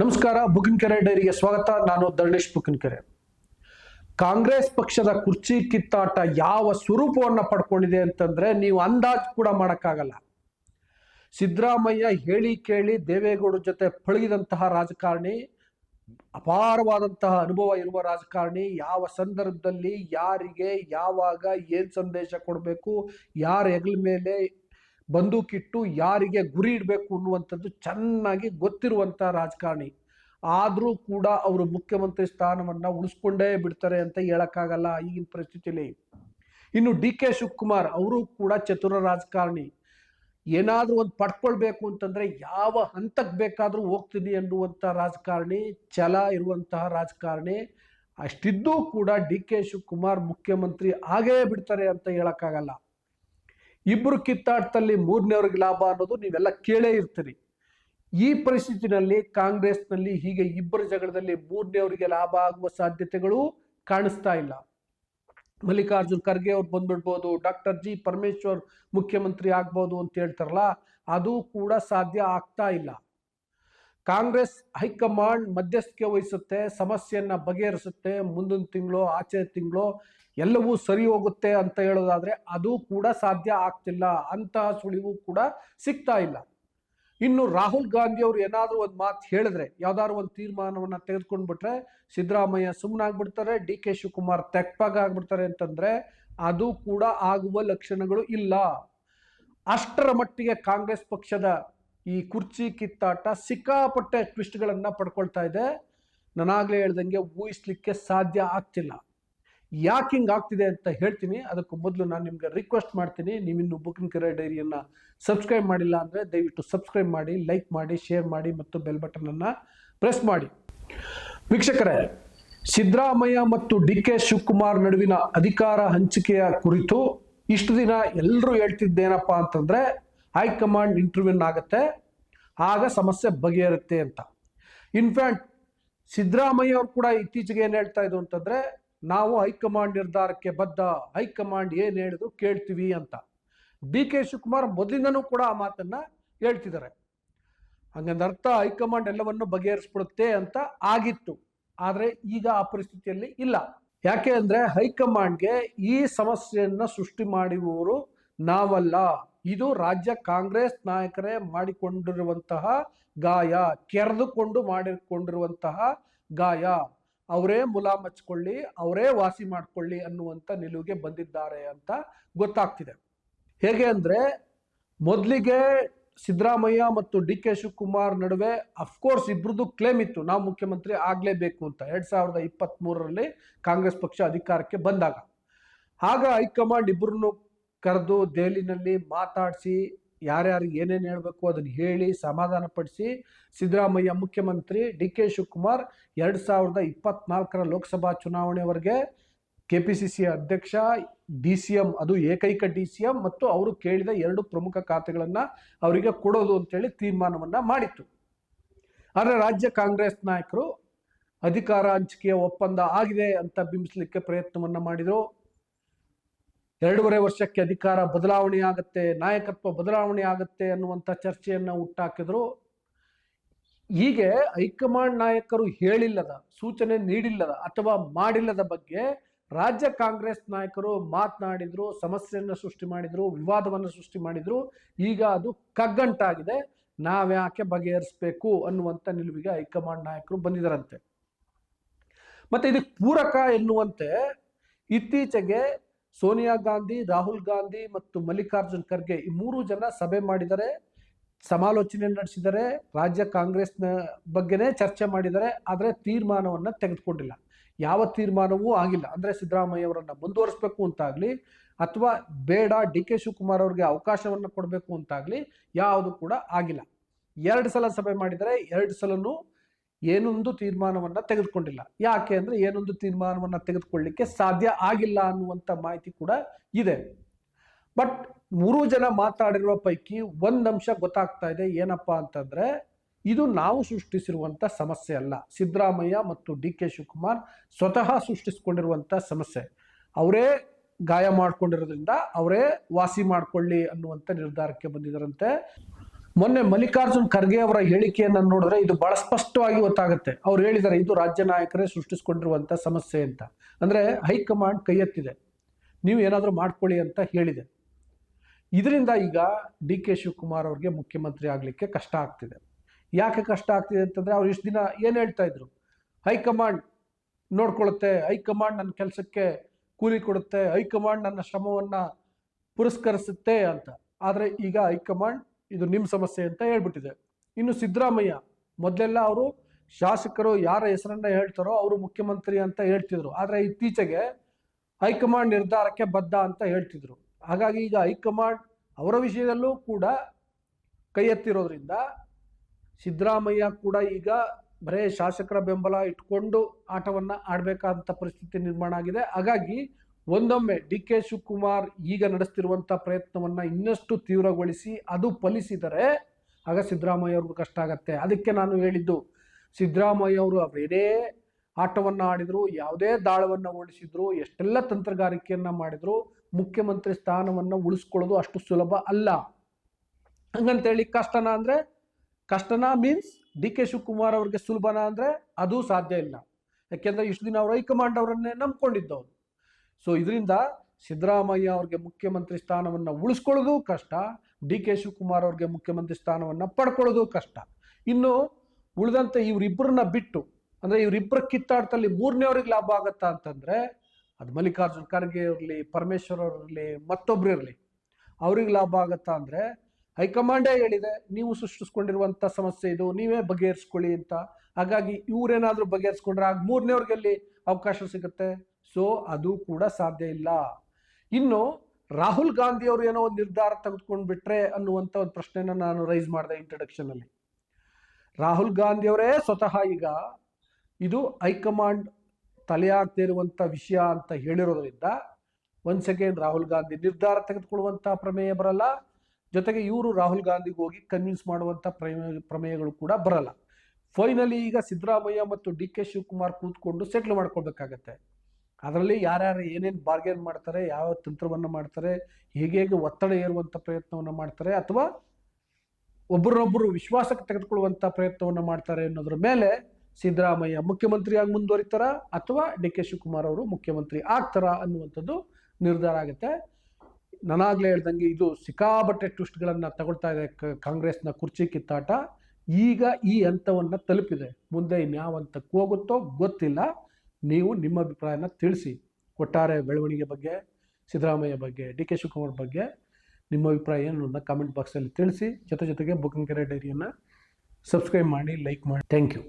ನಮಸ್ಕಾರ ಬುಕಿನ್ಕೆರೆ ಡೈರಿಗೆ ಸ್ವಾಗತ. ನಾನು ಧರ್ಣೇಶ್ ಬುಕಿನ್ಕೆರೆ ಕಾಂಗ್ರೆಸ್ ಪಕ್ಷದ ಕುರ್ಚಿ ಕಿತ್ತಾಟ ಯಾವ ಸ್ವರೂಪವನ್ನು ಪಡ್ಕೊಂಡಿದೆ ಅಂತಂದ್ರೆ ನೀವು ಅಂದಾಜು ಕೂಡ ಮಾಡೋಕ್ಕಾಗಲ್ಲ. ಸಿದ್ದರಾಮಯ್ಯ ಹೇಳಿ ಕೇಳಿ ದೇವೇಗೌಡರ ಜೊತೆ ಪಳಗಿದಂತಹ ರಾಜಕಾರಣಿ, ಅಪಾರವಾದಂತಹ ಅನುಭವ ಇರುವ ರಾಜಕಾರಣಿ, ಯಾವ ಸಂದರ್ಭದಲ್ಲಿ, ಯಾರಿಗೆ, ಯಾವಾಗ, ಏನ್ ಸಂದೇಶ ಕೊಡಬೇಕು, ಯಾರ ಹೆಗಲ ಮೇಲೆ ಬಂದೂಕಿಟ್ಟು ಯಾರಿಗೆ ಗುರಿ ಇಡಬೇಕು ಅನ್ನುವಂಥದ್ದು ಚೆನ್ನಾಗಿ ಗೊತ್ತಿರುವಂಥ ರಾಜಕಾರಣಿ. ಆದರೂ ಕೂಡ ಅವರು ಮುಖ್ಯಮಂತ್ರಿ ಸ್ಥಾನವನ್ನು ಉಳಿಸ್ಕೊಂಡೇ ಬಿಡ್ತಾರೆ ಅಂತ ಹೇಳೋಕ್ಕಾಗಲ್ಲ ಈಗಿನ ಪರಿಸ್ಥಿತಿಯಲ್ಲಿ ಇನ್ನು ಡಿ ಕೆ ಶಿವಕುಮಾರ್ ಅವರು ಕೂಡ ಚತುರ ರಾಜಕಾರಣಿ. ಏನಾದರೂ ಒಂದು ಪಡ್ಕೊಳ್ಬೇಕು ಅಂತಂದರೆ ಯಾವ ಹಂತಕ್ಕೆ ಬೇಕಾದರೂ ಹೋಗ್ತೀನಿ ಅನ್ನುವಂಥ ರಾಜಕಾರಣಿ, ಛಲ ಇರುವಂತಹ ರಾಜಕಾರಣಿ. ಅಷ್ಟಿದ್ದೂ ಕೂಡ ಡಿ ಕೆ ಶಿವಕುಮಾರ್ ಮುಖ್ಯಮಂತ್ರಿ ಆಗೇ ಬಿಡ್ತಾರೆ ಅಂತ ಹೇಳಕ್ಕಾಗಲ್ಲ. ಇಬ್ಬರು ಕಿತ್ತಾಟದಲ್ಲಿ ಮೂರನೇವ್ರಿಗೆ ಲಾಭ ಅನ್ನೋದು ನೀವೆಲ್ಲ ಕೇಳೇ ಇರ್ತೀರಿ. ಈ ಪರಿಸ್ಥಿತಿನಲ್ಲಿ ಕಾಂಗ್ರೆಸ್ನಲ್ಲಿ ಹೀಗೆ ಇಬ್ಬರ ಜಗಳದಲ್ಲಿ ಮೂರನೇವರಿಗೆ ಲಾಭ ಆಗುವ ಸಾಧ್ಯತೆಗಳು ಕಾಣಿಸ್ತಾ ಇಲ್ಲ. ಮಲ್ಲಿಕಾರ್ಜುನ್ ಖರ್ಗೆ ಅವ್ರು ಬಂದ್ಬಿಡ್ಬೋದು, ಡಾಕ್ಟರ್ ಜಿ ಪರಮೇಶ್ವರ್ ಮುಖ್ಯಮಂತ್ರಿ ಆಗ್ಬೋದು ಅಂತ ಹೇಳ್ತಾರಲ್ಲ, ಅದು ಕೂಡ ಸಾಧ್ಯ ಆಗ್ತಾ ಇಲ್ಲ. ಕಾಂಗ್ರೆಸ್ ಹೈಕಮಾಂಡ್ ಮಧ್ಯಸ್ಥಿಕೆ ವಹಿಸುತ್ತೆ, ಸಮಸ್ಯೆಯನ್ನ ಬಗೆಹರಿಸುತ್ತೆ, ಮುಂದಿನ ತಿಂಗಳು, ಆಚೆ ತಿಂಗಳು ಎಲ್ಲವೂ ಸರಿ ಹೋಗುತ್ತೆ ಅಂತ ಹೇಳೋದಾದ್ರೆ ಅದು ಕೂಡ ಸಾಧ್ಯ ಆಗ್ತಿಲ್ಲ, ಅಂತಹ ಸುಳಿವು ಕೂಡ ಸಿಗ್ತಾ ಇಲ್ಲ. ಇನ್ನು ರಾಹುಲ್ ಗಾಂಧಿ ಅವರು ಏನಾದರೂ ಒಂದು ಮಾತು ಹೇಳಿದ್ರೆ, ಯಾವ್ದಾದ್ರು ಒಂದು ತೀರ್ಮಾನವನ್ನ ತೆಗೆದುಕೊಂಡ್ಬಿಟ್ರೆ ಸಿದ್ದರಾಮಯ್ಯ ಸುಮ್ಮನಾಗ್ಬಿಡ್ತಾರೆ ಡಿ ಕೆ ಶಿವಕುಮಾರ್ ತೆಕ್ಪಾಗ ಆಗ್ಬಿಡ್ತಾರೆ ಅಂತಂದ್ರೆ ಅದು ಕೂಡ ಆಗುವ ಲಕ್ಷಣಗಳು ಇಲ್ಲ. ಅಷ್ಟರ ಮಟ್ಟಿಗೆ ಕಾಂಗ್ರೆಸ್ ಪಕ್ಷದ ಈ ಕುರ್ಚಿ ಕಿತ್ತಾಟ ಸಿಕ್ಕಾಪಟ್ಟೆ ಟ್ವಿಸ್ಟ್ಗಳನ್ನು ಪಡ್ಕೊಳ್ತಾ ಇದೆ. ನಾನಾಗ್ಲೇ ಹೇಳ್ದಂಗೆ ಊಹಿಸ್ಲಿಕ್ಕೆ ಸಾಧ್ಯ ಆಗ್ತಿಲ್ಲ. ಯಾಕೆ ಹಿಂಗೆ ಆಗ್ತಿದೆ ಅಂತ ಹೇಳ್ತೀನಿ. ಅದಕ್ಕೂ ಮೊದಲು ನಾನು ನಿಮಗೆ ರಿಕ್ವೆಸ್ಟ್ ಮಾಡ್ತೀನಿ. ನೀವಿನ್ನು ಬುಕ್ಕಿಂಗ್ ಕೆರೆ ಡೈರಿಯನ್ನು ಸಬ್ಸ್ಕ್ರೈಬ್ ಮಾಡಿಲ್ಲ ಅಂದರೆ ದಯವಿಟ್ಟು ಸಬ್ಸ್ಕ್ರೈಬ್ ಮಾಡಿ ಲೈಕ್ ಮಾಡಿ ಶೇರ್ ಮಾಡಿ ಮತ್ತು ಬೆಲ್ ಬಟನನ್ನು ಪ್ರೆಸ್ ಮಾಡಿ. ವೀಕ್ಷಕರೇ, ಸಿದ್ದರಾಮಯ್ಯ ಮತ್ತು ಡಿ ಕೆ ಶಿವಕುಮಾರ್ ನಡುವಿನ ಅಧಿಕಾರ ಹಂಚಿಕೆಯ ಕುರಿತು ಇಷ್ಟು ದಿನ ಎಲ್ಲರೂ ಹೇಳ್ತಿದ್ದೇನಪ್ಪ ಅಂತಂದ್ರೆ ಹೈಕಮಾಂಡ್ ಇಂಟರ್ವ್ಯೂನ್ ಆಗುತ್ತೆ, ಆಗ ಸಮಸ್ಯೆ ಬಗೆಹರುತ್ತೆ ಅಂತ. ಇನ್ಫ್ಯಾಕ್ಟ್ ಸಿದ್ದರಾಮಯ್ಯ ಅವರು ಕೂಡ ಇತ್ತೀಚೆಗೆ ಏನು ಹೇಳ್ತಾ ಇದ್ರು ಅಂತಂದ್ರೆ, ನಾವು ಹೈಕಮಾಂಡ್ ನಿರ್ಧಾರಕ್ಕೆ ಬದ್ಧ ಹೈಕಮಾಂಡ್ ಏನು ಹೇಳಿದ್ರು ಕೇಳ್ತೀವಿ ಅಂತ. ಡಿ ಕೆ ಶಿವಕುಮಾರ್ ಮೊದಲಿಂದನೂ ಕೂಡ ಆ ಮಾತನ್ನ ಹೇಳ್ತಿದ್ದಾರೆ. ಹಂಗಂದ ಅರ್ಥ ಹೈಕಮಾಂಡ್ ಎಲ್ಲವನ್ನು ಬಗೆಹರಿಸ್ಬಿಡುತ್ತೆ ಅಂತ ಆಗಿತ್ತು. ಆದರೆ ಈಗ ಆ ಪರಿಸ್ಥಿತಿಯಲ್ಲಿ ಇಲ್ಲ. ಯಾಕೆ ಅಂದರೆ ಹೈಕಮಾಂಡ್ಗೆ ಈ ಸಮಸ್ಯೆಯನ್ನು ಸೃಷ್ಟಿ ಮಾಡಿರುವವರು ನಾವಲ್ಲ. ಇದು ರಾಜ್ಯ ಕಾಂಗ್ರೆಸ್ ನಾಯಕರೇ ಮಾಡಿಕೊಂಡಿರುವಂತಹ ಗಾಯ, ಕೆರೆದುಕೊಂಡು ಮಾಡಿಕೊಂಡಿರುವಂತಹ ಗಾಯ. ಅವರೇ ಮುಲಾಮ್ ಹಚ್ಕೊಳ್ಳಿ ಅವರೇ ವಾಸಿ ಮಾಡ್ಕೊಳ್ಳಿ ಅನ್ನುವಂಥ ನಿಲುವಿಗೆ ಬಂದಿದ್ದಾರೆ ಅಂತ ಗೊತ್ತಾಗ್ತಿದೆ. ಹೇಗೆ ಅಂದ್ರೆ, ಮೊದಲಿಗೆ ಸಿದ್ದರಾಮಯ್ಯ ಮತ್ತು ಡಿ ಕೆ ಶಿವಕುಮಾರ್ ನಡುವೆ ಅಫ್ಕೋರ್ಸ್ ಇಬ್ಬರದ್ದು ಕ್ಲೇಮ್ ಇತ್ತು. ನಾವು ಮುಖ್ಯಮಂತ್ರಿ ಆಗಲೇಬೇಕು ಅಂತ. ಎರಡು ಸಾವಿರದ ಕಾಂಗ್ರೆಸ್ ಪಕ್ಷ ಅಧಿಕಾರಕ್ಕೆ ಬಂದಾಗ. ಆಗ ಹೈಕಮಾಂಡ್ ಇಬ್ಬರನ್ನು ಕರೆದು ದೆಹಲಿನಲ್ಲಿ ಮಾತಾಡಿಸಿ ಯಾರ್ಯಾರಿಗೆ ಏನೇನು ಹೇಳಬೇಕು ಅದನ್ನು ಹೇಳಿ ಸಮಾಧಾನ ಪಡಿಸಿ ಸಿದ್ದರಾಮಯ್ಯ ಮುಖ್ಯಮಂತ್ರಿ ಡಿ ಕೆ ಶಿವಕುಮಾರ್ ಎರಡು ಸಾವಿರದ ಇಪ್ಪತ್ನಾಲ್ಕರ ಲೋಕಸಭಾ ಚುನಾವಣೆವರೆಗೆ ಕೆ ಪಿ ಸಿ ಸಿ ಅಧ್ಯಕ್ಷ, ಡಿ ಸಿ ಎಂ, ಅದು ಏಕೈಕ ಡಿ ಸಿ ಎಂ ಮತ್ತು ಅವರು ಕೇಳಿದ ಎರಡು ಪ್ರಮುಖ ಖಾತೆಗಳನ್ನು ಅವರಿಗೆ ಕೊಡೋದು ಅಂತೇಳಿ ತೀರ್ಮಾನವನ್ನು ಮಾಡಿತ್ತು. ಆದರೆ ರಾಜ್ಯ ಕಾಂಗ್ರೆಸ್ ನಾಯಕರು ಅಧಿಕಾರ ಹಂಚಿಕೆಯ ಒಪ್ಪಂದ ಆಗಿದೆ ಅಂತ ಬಿಂಬಿಸಲಿಕ್ಕೆ ಪ್ರಯತ್ನವನ್ನು ಮಾಡಿದರು. ಎರಡೂವರೆ ವರ್ಷಕ್ಕೆ ಅಧಿಕಾರ ಬದಲಾವಣೆ ಆಗುತ್ತೆ ನಾಯಕತ್ವ ಬದಲಾವಣೆ ಆಗುತ್ತೆ ಅನ್ನುವಂಥ ಚರ್ಚೆಯನ್ನು ಹುಟ್ಟಾಕಿದ್ರು ಹೀಗೆ ಹೈಕಮಾಂಡ್ ನಾಯಕರು ಹೇಳಿಲ್ಲದ, ಸೂಚನೆ ನೀಡಿಲ್ಲದ ಅಥವಾ ಮಾಡಿಲ್ಲದ ಬಗ್ಗೆ ರಾಜ್ಯ ಕಾಂಗ್ರೆಸ್ ನಾಯಕರು ಮಾತನಾಡಿದ್ರು, ಸಮಸ್ಯೆಯನ್ನು ಸೃಷ್ಟಿ ಮಾಡಿದ್ರು, ವಿವಾದವನ್ನು ಸೃಷ್ಟಿ ಮಾಡಿದ್ರು. ಈಗ ಅದು ಕಗ್ಗಂಟಾಗಿದೆ. ನಾವ್ಯಾಕೆ ಬಗೆಹರಿಸಬೇಕು ಅನ್ನುವಂಥ ನಿಲುವಿಗೆ ಹೈಕಮಾಂಡ್ ನಾಯಕರು ಬಂದಿದ್ದಾರಂತೆ ಮತ್ತೆ ಇದಕ್ಕೆ ಪೂರಕ ಎನ್ನುವಂತೆ ಇತ್ತೀಚೆಗೆ ಸೋನಿಯಾ ಗಾಂಧಿ, ರಾಹುಲ್ ಗಾಂಧಿ ಮತ್ತು ಮಲ್ಲಿಕಾರ್ಜುನ್ ಖರ್ಗೆ ಈ ಮೂರು ಜನ ಸಭೆ ಮಾಡಿದರೆ, ಸಮಾಲೋಚನೆ ನಡೆಸಿದರೆ, ರಾಜ್ಯ ಕಾಂಗ್ರೆಸ್ನ ಬಗ್ಗೆನೇ ಚರ್ಚೆ ಮಾಡಿದರೆ, ಆದರೆ ತೀರ್ಮಾನವನ್ನು ತೆಗೆದುಕೊಂಡಿಲ್ಲ. ಯಾವ ತೀರ್ಮಾನವೂ ಆಗಿಲ್ಲ. ಅಂದರೆ ಸಿದ್ದರಾಮಯ್ಯ ಅವರನ್ನು ಮುಂದುವರಿಸಬೇಕು ಅಂತಾಗಲಿ, ಅಥವಾ ಬೇಡ, ಡಿ ಕೆ ಶಿವಕುಮಾರ್ ಅವ್ರಿಗೆ ಅವಕಾಶವನ್ನು ಕೊಡಬೇಕು ಅಂತಾಗಲಿ, ಯಾವುದು ಕೂಡ ಆಗಿಲ್ಲ. ಎರಡು ಸಲ ಸಭೆ ಮಾಡಿದರೆ, ಎರಡು ಸಲನೂ ಏನೊಂದು ತೀರ್ಮಾನವನ್ನು ತೆಗೆದುಕೊಂಡಿಲ್ಲ. ಯಾಕೆ ಅಂದರೆ ಏನೊಂದು ತೀರ್ಮಾನವನ್ನು ತೆಗೆದುಕೊಳ್ಳಿಕ್ಕೆ ಸಾಧ್ಯ ಆಗಿಲ್ಲ ಅನ್ನುವಂಥ ಮಾಹಿತಿ ಕೂಡ ಇದೆ. ಬಟ್ ಮೂರು ಜನ ಮಾತಾಡಿರುವ ಪೈಕಿ ಒಂದಂಶ ಗೊತ್ತಾಗ್ತಾ ಇದೆ. ಏನಪ್ಪ ಅಂತಂದ್ರೆ ಇದು ನಾವು ಸೃಷ್ಟಿಸಿರುವಂಥ ಸಮಸ್ಯೆ ಅಲ್ಲ. ಸಿದ್ದರಾಮಯ್ಯ ಮತ್ತು ಡಿ ಕೆ ಶಿವಕುಮಾರ್ ಸ್ವತಃ ಸೃಷ್ಟಿಸಿಕೊಂಡಿರುವಂತ ಸಮಸ್ಯೆ. ಅವರೇ ಗಾಯ ಮಾಡಿಕೊಂಡಿರೋದ್ರಿಂದ ಅವರೇ ವಾಸಿ ಮಾಡ್ಕೊಳ್ಳಿ ಅನ್ನುವಂಥ ನಿರ್ಧಾರಕ್ಕೆ ಬಂದಿದ್ದಾರಂತೆ ಮೊನ್ನೆ ಮಲ್ಲಿಕಾರ್ಜುನ್ ಖರ್ಗೆ ಅವರ ಹೇಳಿಕೆಯನ್ನ ನೋಡಿದ್ರೆ ಇದು ಬಹಳ ಸ್ಪಷ್ಟವಾಗಿ ಗೊತ್ತಾಗುತ್ತೆ. ಅವ್ರು ಹೇಳಿದ್ದಾರೆ ಇದು ರಾಜ್ಯ ನಾಯಕರೇ ಸೃಷ್ಟಿಸಿಕೊಂಡಿರುವಂಥ ಸಮಸ್ಯೆ ಅಂತ. ಅಂದ್ರೆ ಹೈಕಮಾಂಡ್ ಕೈ ಎತ್ತಿದೆ. ನೀವು ಏನಾದರೂ ಮಾಡ್ಕೊಳ್ಳಿ ಅಂತ ಹೇಳಿದೆ. ಇದರಿಂದ ಈಗ ಡಿ ಕೆ ಶಿವಕುಮಾರ್ ಅವ್ರಿಗೆ ಮುಖ್ಯಮಂತ್ರಿ ಆಗಲಿಕ್ಕೆ ಕಷ್ಟ ಆಗ್ತಿದೆ. ಯಾಕೆ ಕಷ್ಟ ಆಗ್ತಿದೆ ಅಂತಂದ್ರೆ ಅವ್ರು ಇಷ್ಟು ದಿನ ಏನು ಹೇಳ್ತಾ ಇದ್ರು? ಹೈಕಮಾಂಡ್ ನೋಡ್ಕೊಳ್ಳುತ್ತೆ ಹೈಕಮಾಂಡ್ ನನ್ನ ಕೆಲಸಕ್ಕೆ ಕೂಲಿ ಕೊಡುತ್ತೆ, ಹೈಕಮಾಂಡ್ ನನ್ನ ಶ್ರಮವನ್ನ ಪುರಸ್ಕರಿಸುತ್ತೆ ಅಂತ. ಆದರೆ ಈಗ ಹೈಕಮಾಂಡ್ ಇದು ನಿಮ್ಮ ಸಮಸ್ಯೆ ಅಂತ ಹೇಳ್ಬಿಟ್ಟಿದೆ. ಇನ್ನು ಸಿದ್ದರಾಮಯ್ಯ, ಮೊದಲೆಲ್ಲ ಅವರು ಶಾಸಕರು ಯಾರ ಹೆಸರನ್ನ ಹೇಳ್ತಾರೋ ಅವರು ಮುಖ್ಯಮಂತ್ರಿ ಅಂತ ಹೇಳ್ತಿದ್ರು. ಆದರೆ ಇತ್ತೀಚೆಗೆ ಹೈಕಮಾಂಡ್ ನಿರ್ಧಾರಕ್ಕೆ ಬದ್ಧ ಅಂತ ಹೇಳ್ತಿದ್ರು. ಹಾಗಾಗಿ ಈಗ ಹೈಕಮಾಂಡ್ ಅವರ ವಿಷಯದಲ್ಲೂ ಕೂಡ ಕೈ ಎತ್ತಿರೋದ್ರಿಂದ ಸಿದ್ದರಾಮಯ್ಯ ಕೂಡ ಈಗ ಬರೇ ಶಾಸಕರ ಬೆಂಬಲ ಇಟ್ಕೊಂಡು ಆಟವನ್ನು ಆಡಬೇಕಾದಂಥ ಪರಿಸ್ಥಿತಿ ನಿರ್ಮಾಣ ಆಗಿದೆ. ಹಾಗಾಗಿ ಒಂದೊಮ್ಮೆ ಡಿ ಕೆ ಶಿವಕುಮಾರ್ ಈಗ ನಡೆಸ್ತಿರುವಂಥ ಪ್ರಯತ್ನವನ್ನ ಇನ್ನಷ್ಟು ತೀವ್ರಗೊಳಿಸಿ ಅದು ಫಲಿಸಿದರೆ ಆಗ ಸಿದ್ದರಾಮಯ್ಯ ಅವ್ರಿಗೆ ಕಷ್ಟ ಆಗತ್ತೆ. ಅದಕ್ಕೆ ನಾನು ಹೇಳಿದ್ದು, ಸಿದ್ದರಾಮಯ್ಯ ಅವರು ಅವರೇನೇ ಆಟವನ್ನ ಆಡಿದರು, ಯಾವುದೇ ದಾಳವನ್ನ ಓಡಿಸಿದ್ರು, ಎಷ್ಟೆಲ್ಲ ತಂತ್ರಗಾರಿಕೆಯನ್ನ ಮಾಡಿದ್ರು, ಮುಖ್ಯಮಂತ್ರಿ ಸ್ಥಾನವನ್ನ ಉಳಿಸ್ಕೊಳ್ಳೋದು ಅಷ್ಟು ಸುಲಭ ಅಲ್ಲ. ಹಂಗಂತೇಳಿ ಕಷ್ಟನ ಅಂದ್ರೆ, ಕಷ್ಟನ ಮೀನ್ಸ್ ಡಿ ಕೆ ಶಿವಕುಮಾರ್ ಅವ್ರಿಗೆ ಸುಲಭನ ಅಂದ್ರೆ ಅದು ಸಾಧ್ಯ ಇಲ್ಲ. ಯಾಕೆಂದ್ರೆ ಇಷ್ಟು ದಿನ ಅವರು ಹೈಕಮಾಂಡ್ ಅವರನ್ನೇ ನಂಬ್ಕೊಂಡಿದ್ದವ್ರು. ಸೊ ಇದರಿಂದ ಸಿದ್ದರಾಮಯ್ಯ ಅವ್ರಿಗೆ ಮುಖ್ಯಮಂತ್ರಿ ಸ್ಥಾನವನ್ನು ಉಳಿಸ್ಕೊಳ್ಳೋದು ಕಷ್ಟ. ಡಿ ಕೆ ಶಿವಕುಮಾರ್ ಅವ್ರಿಗೆ ಮುಖ್ಯಮಂತ್ರಿ ಸ್ಥಾನವನ್ನು ಪಡ್ಕೊಳ್ಳೋದು ಕಷ್ಟ. ಇನ್ನು ಉಳಿದಂತೆ ಇವರಿಬ್ಬರನ್ನ ಬಿಟ್ಟು, ಅಂದರೆ ಇವರಿಬ್ಬರ ಕಿತ್ತಾಟದಲ್ಲಿ ಮೂರನೇವ್ರಿಗೆ ಲಾಭ ಆಗತ್ತಾ ಅಂತಂದರೆ, ಅದು ಮಲ್ಲಿಕಾರ್ಜುನ್ ಖರ್ಗೆ ಇರಲಿ, ಪರಮೇಶ್ವರ್ ಇರಲಿ, ಮತ್ತೊಬ್ರು ಇರಲಿ, ಅವ್ರಿಗೆ ಲಾಭ ಆಗತ್ತಾ ಅಂದರೆ ಹೈಕಮಾಂಡೇ ಹೇಳಿದೆ, ನೀವು ಸೃಷ್ಟಿಸ್ಕೊಂಡಿರುವಂಥ ಸಮಸ್ಯೆ ಇದು, ನೀವೇ ಬಗೆಹರಿಸ್ಕೊಳ್ಳಿ ಅಂತ. ಹಾಗಾಗಿ ಇವರೇನಾದರೂ ಬಗೆಹರಿಸ್ಕೊಂಡ್ರೆ ಆಗ ಮೂರನೇವ್ರಿಗೆ ಅಲ್ಲಿ ಅವಕಾಶ ಸಿಗುತ್ತೆ? ಸೊ ಅದು ಕೂಡ ಸಾಧ್ಯ ಇಲ್ಲ. ಇನ್ನು ರಾಹುಲ್ ಗಾಂಧಿ ಅವರು ಏನೋ ಒಂದು ನಿರ್ಧಾರ ತೆಗೆದುಕೊಂಡು ಬಿಟ್ರೆ ಅನ್ನುವಂಥ ಒಂದು ಪ್ರಶ್ನೆನ ನಾನು ರೈಸ್ ಮಾಡಿದೆ ಇಂಟ್ರಡಕ್ಷನ್ ಅಲ್ಲಿ. ರಾಹುಲ್ ಗಾಂಧಿ ಅವರೇ ಸ್ವತಃ ಈಗ ಇದು ಹೈಕಮಾಂಡ್ ತಲೆ ಇರುವಂಥ ವಿಷಯ ಅಂತ ಹೇಳಿರೋದ್ರಿಂದ ಒಂದು ಸೆಕೆಂಡ್ ರಾಹುಲ್ ಗಾಂಧಿ ನಿರ್ಧಾರ ತೆಗೆದುಕೊಳ್ಳುವಂಥ ಪ್ರಮೇಯ ಬರಲ್ಲ. ಜೊತೆಗೆ ಇವರು ರಾಹುಲ್ ಗಾಂಧಿಗೆ ಹೋಗಿ ಕನ್ವಿನ್ಸ್ ಪ್ರಮೇಯ ಪ್ರಮೇಯಗಳು ಕೂಡ ಬರಲ್ಲ. ಫೈನಲಿ ಈಗ ಸಿದ್ದರಾಮಯ್ಯ ಮತ್ತು ಡಿ ಕೆ ಶಿವಕುಮಾರ್ ಕೂತ್ಕೊಂಡು ಸೆಟ್ಲ್ ಮಾಡ್ಕೊಳ್ಬೇಕಾಗತ್ತೆ. ಅದರಲ್ಲಿ ಯಾರ್ಯಾರು ಏನೇನು ಬಾರ್ಗೇನ್ ಮಾಡ್ತಾರೆ, ಯಾವ ತಂತ್ರವನ್ನು ಮಾಡ್ತಾರೆ, ಹೇಗೆ ಹೇಗೆ ಒತ್ತಡ ಏರುವಂಥ ಪ್ರಯತ್ನವನ್ನು ಮಾಡ್ತಾರೆ ಅಥವಾ ಒಬ್ಬರನ್ನೊಬ್ಬರು ವಿಶ್ವಾಸಕ್ಕೆ ತೆಗೆದುಕೊಳ್ಳುವಂಥ ಪ್ರಯತ್ನವನ್ನು ಮಾಡ್ತಾರೆ ಅನ್ನೋದ್ರ ಮೇಲೆ ಸಿದ್ದರಾಮಯ್ಯ ಮುಖ್ಯಮಂತ್ರಿಯಾಗಿ ಮುಂದುವರಿತಾರ ಅಥವಾ ಡಿ ಕೆ ಶಿವಕುಮಾರ್ ಅವರು ಮುಖ್ಯಮಂತ್ರಿ ಆಗ್ತಾರ ಅನ್ನುವಂಥದ್ದು ನಿರ್ಧಾರ ಆಗುತ್ತೆ. ನಾನಾಗ್ಲೇ ಹೇಳ್ದಂಗೆ ಇದು ಸಿಕ್ಕಾಬಟ್ಟೆ ಟ್ವಿಸ್ಟ್ಗಳನ್ನು ತಗೊಳ್ತಾ ಇದೆ ಕಾಂಗ್ರೆಸ್ನ ಕುರ್ಚಿ ಕಿತ್ತಾಟ. ಈಗ ಈ ಹಂತವನ್ನು ತಲುಪಿದೆ. ಮುಂದೆ ಇನ್ಯಾವ ಹಂತಕ್ಕೆ ಹೋಗುತ್ತೋ ಗೊತ್ತಿಲ್ಲ. ನೀವು ನಿಮ್ಮ ಅಭಿಪ್ರಾಯನ ತಿಳಿಸಿ. ಒಟ್ಟಾರೆ ಬೆಳವಣಿಗೆ ಬಗ್ಗೆ, ಸಿದ್ದರಾಮಯ್ಯ ಬಗ್ಗೆ, ಡಿ ಕೆ ಶಿವಕುಮಾರ್ ಬಗ್ಗೆ ನಿಮ್ಮ ಅಭಿಪ್ರಾಯ ಏನು ಅನ್ನೋದನ್ನ ಕಾಮೆಂಟ್ ಬಾಕ್ಸಲ್ಲಿ ತಿಳಿಸಿ. ಜೊತೆ ಜೊತೆಗೆ ಬುಕ್ಕಂಕೆರೆ ಡೈರಿಯನ್ನು ಸಬ್ಸ್ಕ್ರೈಬ್ ಮಾಡಿ ಲೈಕ್ ಮಾಡಿ. Thank you